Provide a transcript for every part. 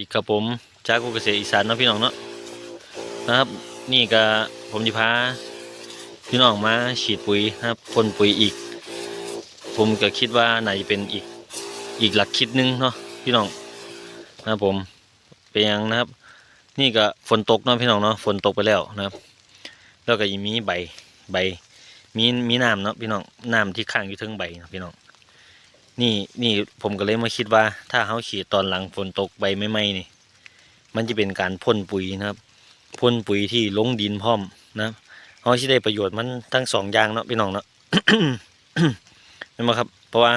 ดีครับผมจากกุเกษตรอีสานเนาะพี่น้องเนาะนะครับ นี่ก็ผมจะพาพี่น้องมาฉีดปุ๋ยนะครับพ่นปุ๋ยอีก ผมก็คิดว่าไหนเป็นอีกอีกหลักคิดหนึงเนาะพี่น้องนะครับผมเป็นยังนะครับ นี่ก็ฝนตกเนาะพี่น้องเนาะฝนตกไปแล้วนะครับ แล้วก็ยังมีใบใบมีมีน้ำเนาะพี่น้องน้ำที่ข้างอยู่เทึงใบนะพี่น้อง นี่นี่ผมก็เลยมาคิดว่า ถ้าเขาฉีดตอนหลังฝนตกใบไม่ไหม้นี่ มันจะเป็นการพ่นปุ๋ยนะครับพ่นปุ๋ยที่ลงดินพร้อมนะเขาจะได้ประโยชน์มันทั้งสองอย่างเนาะพี่น้องเนาะเห็นไหมครับ เพราะว่า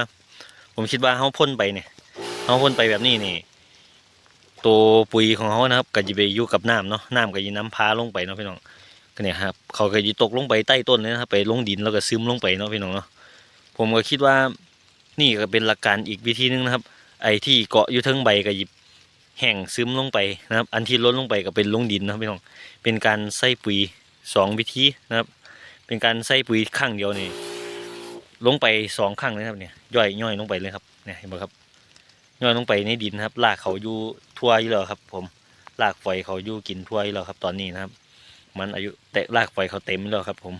ผมคิดว่าเขาพ่นไปเนี่ยเขาพ่นไปแบบนี้นี่ ตัวปุ๋ยของเขานะครับก็จะไปอยู่กับน้ำเนาะน้ำก็จะน้ำพาลงไปเนาะพี่น้องก็เนี่ยครับเขาก็จะตกลงไปใต้ต้นเลยนะครับไปลงดินแล้วก็ซึมลงไปเนาะพี่น้องเนาะผมก็คิดว่า นี่ก็เป็นหลักการอีกวิธีหนึงนะครับ ไอ้ที่เกาะอยู่ทั้งใบก็หยิบแห้งซึมลงไปนะครับ อันที่ล้นลงไปก็เป็นลงดินนะครับพี่น้อง เป็นการใส่ปุ๋ยสองวิธีนะครับ เป็นการใส่ปุ๋ยข้างเดียวนี่ลงไปสองข้างเลยครับเนี่ยย่อยย่อยลงไปเลยครับเนี่ยเห็นไหมครับย่อยลงไปในดินนะครับรากเขาอยู่ทั่วอยู่แล้วครับ ผมรากฝอยเขาอยู่กินทั่วอยู่แล้วครับ ตอนนี้นะครับ มันอายุแต่รากฝอยเขาเต็มแล้วครับ ผม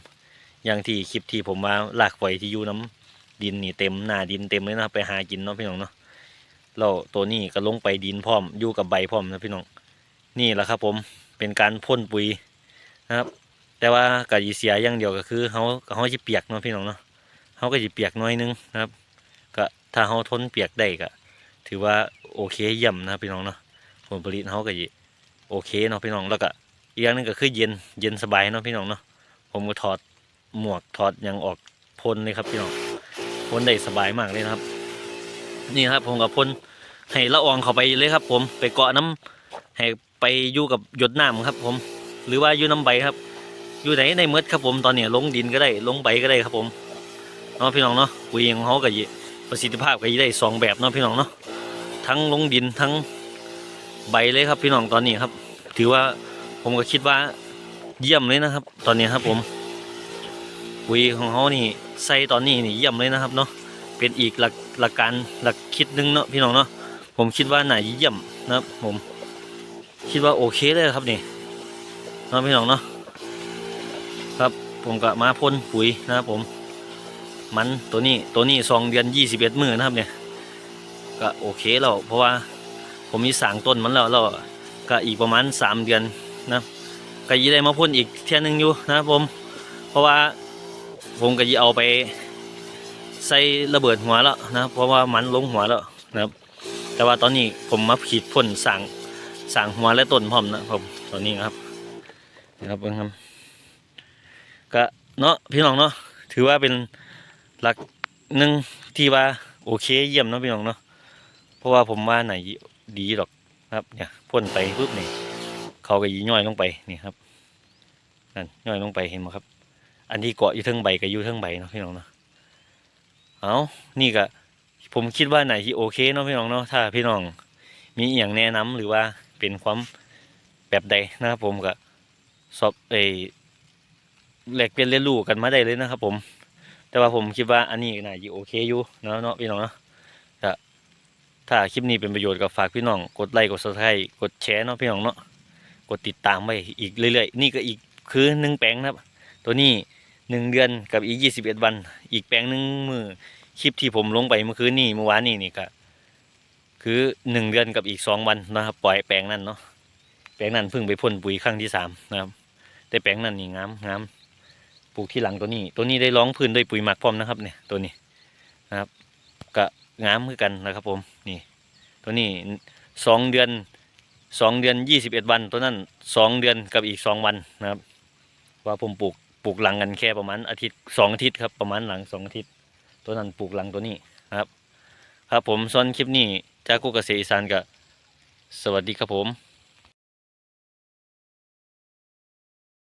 อย่างที่คลิปที่ผมว่ารากฝอยที่อยู่น้ำ ดินนี่เต็มหน้าดินเต็มเลยนะครับไปหากินเนาะพี่น้องเนาะแล้วตัวนี้ก็ลงไปดินพร้อมอยู่กับใบพร้อมนะพี่น้องนี่แหละครับผมเป็นการพ่นปุ๋ยนะครับ แต่ว่ากะยีเสียอย่างเดียวก็คือเขาเขาจะเปียกเนาะพี่น้องเนาะเขาก็จะเปียกน้อยนึงนะครับก็ถ้าเขาทนเปียกได้ก็ถือว่าโอเคเยี่ยมนะพี่น้องเนาะผลผลิตเขาก็จะโอเคเนาะพี่น้องแล้วก็อีกอย่างนึงก็คือเย็นเย็นสบายเนาะพี่น้องเนาะผมก็ถอดหมวกถอดยังออกพ่นเลยครับพี่น้อง พ่นได้สบายมากเลยนะครับ นี่ครับผมกับพ่นให้ละอองเข้าไปเลยครับ ผมไปเกาะน้ำให้ไปอยู่กับหยดน้ำครับ ผม หรือว่าอยู่น้ำใบครับ อยู่ไหนในเมดครับผมตอนนี้ลงดินก็ได้ลงใบก็ได้ครับผมเนาะพี่น้องเนาะปุ๋ยของเขาก็ยิประสิทธิภาพก็ยิได้สองแบบเนาะพี่น้องเนาะทั้งลงดินทั้งใบเลยครับพี่น้องตอนนี้ครับ ถือว่าผมก็คิดว่าเยี่ยมเลยนะครับ ตอนนี้ครับผม ปุ๋ยของเขานี่ใส่ตอนนี้นี่เยี่ยมเลยนะครับเนาะเป็นอีกหลักหลักการหลักคิดหนึงเนาะพี่น้องเนาะผมคิดว่าน่าเยี่ยมนะครับ ผมคิดว่าโอเคเลยครับนี่เนาะพี่น้องเนาะครับผมก็มาพ่นปุ๋ยนะครับผม มันตัวนี้ตัวนี้สองเดือนยี่สิบเอ็ดมือนะครับเนี่ยก็โอเคแล้วเพราะว่าผมมีสางต้นมันแล้วแล้วก็อีกประมาณสามเดือนนะก็ยีได้มาพ่นอีกเที่ยหนึงอยู่นะครับผม เพราะว่า ผมก็จะเอาไปใส่ระเบิดหัวแล้วนะเพราะว่ามันลงหัวแล้วนะครับ แต่ว่าตอนนี้ผมมาขีดพ่นสั่งสั่งหัวและต้นพร้อมนะครับตอนนี้ครับนะครับเบิ่งครับก็เนาะพี่น้องเนาะถือว่าเป็นหลักหนึ่งที่ว่าโอเคเยี่ยมเนาะพี่น้องเนาะเพราะว่าผมว่าไหนดีหรอกครับเนี่ยพ่นไปปุ๊บนี่เขาก็ยีย่อยลงไปนี่ครับนั่นย่อยลงไปเห็นไหมครับ อันที่เกาะอยู่ทั้งใบกับอยู่ทั้งใบเนาะพี่น้องเนาะเอานี่ก็ผมคิดว่าไหนที่โอเคเนาะพี่น้องเนาะถ้าพี่น้องมีอย่างแนะนำหรือว่าเป็นความแบบใดนะครับผมก็สอบเออแลกเปลี่ยนเรียนรู้กันมาได้เลยนะครับผม แต่ว่าผมคิดว่าอันนี้น่าจะโอเคอยู่เนาะเนาะพี่น้องเนาะถ้าคลิปนี้เป็นประโยชน์ก็ฝากพี่น้องกดไลค์กดซับสไครต์กดแชร์เนาะพี่น้องเนาะกดติดตามไว้อีกเรื่อยๆ นี่ก็อีกคือหนึ่งแปลงนะครับ ตัวนี้ หนึ่งเดือนกับอีกยี่สิบเอ็ดวัน อีกแปลงหนึ่งมือคลิปที่ผมลงไปเมื่อคืนนี่เมื่อวานนี่นี่ก็คือหนึ่งเดือนกับอีกสองวันนะครับปล่อยแปลงนั้นเนาะแปลงนั้นเพิ่งไปพ่นปุ๋ยครั้งที่สามนะครับแต่แปลงนั้นนี่งามงามปลูกที่หลังตัวนี้ ตัวนี้ได้ร้องพื้นด้วยปุ๋ยหมักพร้อมนะครับเนี่ยตัวนี้นะครับก็งามคือกันนะครับผมนี่ตัวนี้สองเดือนสองเดือนยี่สิบเอ็ดวัน ตัวนั้นสองเดือนกับอีกสองวันนะครับ ว่าผมปลูก ปลูกหลังกันแค่ประมาณอาทิตย์สองอาทิตย์ครับประมาณหลังสองอาทิตย์ ตัวนั้นปลูกหลังตัวนี้ครับ ครับผมส่วนคลิปนี้จากกูเกษตรอีสานกับสวัสดีครับผม